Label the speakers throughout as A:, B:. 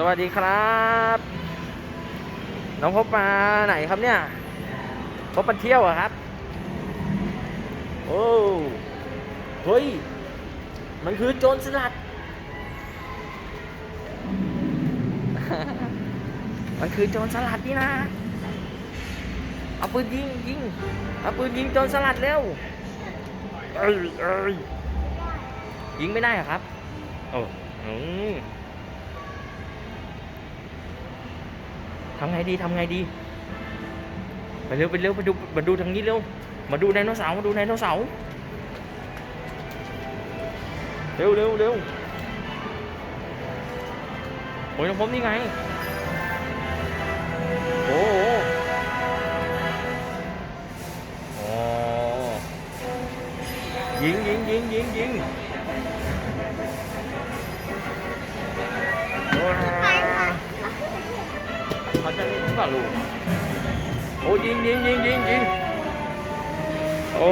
A: สวัสดีครับ น้องพบมาไหนครับเนี่ย พบมาเที่ยวเหรอะครับ โอ้เฮ้ย มันคือโจรสลัด มันคือโจรสลัดนี่นะ เอาปืนยิงยิง เอาปืนยิงโจรสลัดเร็วเอ้ยเอ้ยยิงไม่ได้เหรอครับ โอ้อืม ทำไงดีทำไงดี ไปเร็วไปเร็วมาดูมาดูทางนี้เร็ว มาดูไดโนเสาร์มาดูไดโนเสาร์เร็วเร็วเร็วโอ้ยน้องผมนี่ไง โอ้โหโอ้ยิงยิงยิงยิงยิง เขาจะเล่นหรือเปล่าลูกโอ้ยิงยิงยิงยิงยิงโอ้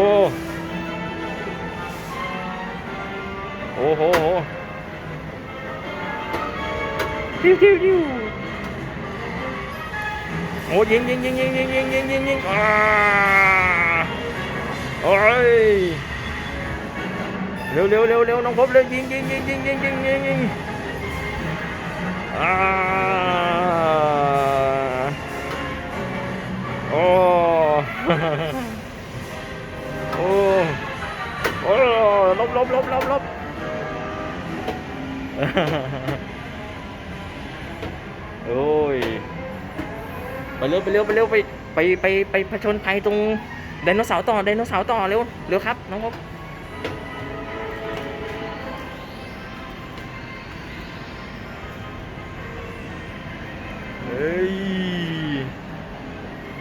A: โอ้โหโหติ้วติ้วติ้วโอ้ยิงยิงยิงยิงยิงยิงยิงยิงยิงอ่าโอ้ยเร็วเร็วเร็วเร็วน้องพบเร็วยิงยิงยิงยิงยิงยิงยิงยิงอ่า โอ้โอ้ลบลบลบลบลบโอ้ย ไปเร็วไปเร็วไปเร็วไปไปไปไปผชนภัยตรงไดโนเสาร์ต่อไดโนเสาร์ต่อเร็วเร็วครับน้องพบเฮ้ย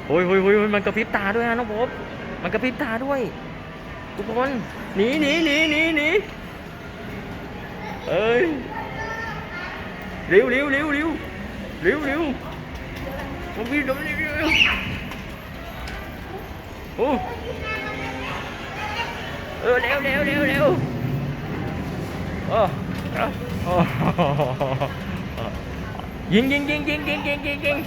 A: โอ้ยโอ้ยโอ้ยมันกระพริบตาด้วยนะน้องพบมันกระพริบตาด้วย ทุกคนหนีหนีหนีหนีหนีเอ้ยเร็วเร็วเร็วเร็วเร็วเร็วผมวิ่งเร็วเร็วโอ้เออเร็วเร็วเร็วเร็วโอ้โอ้ยิงยิงยิงยิงยิงยิงยิง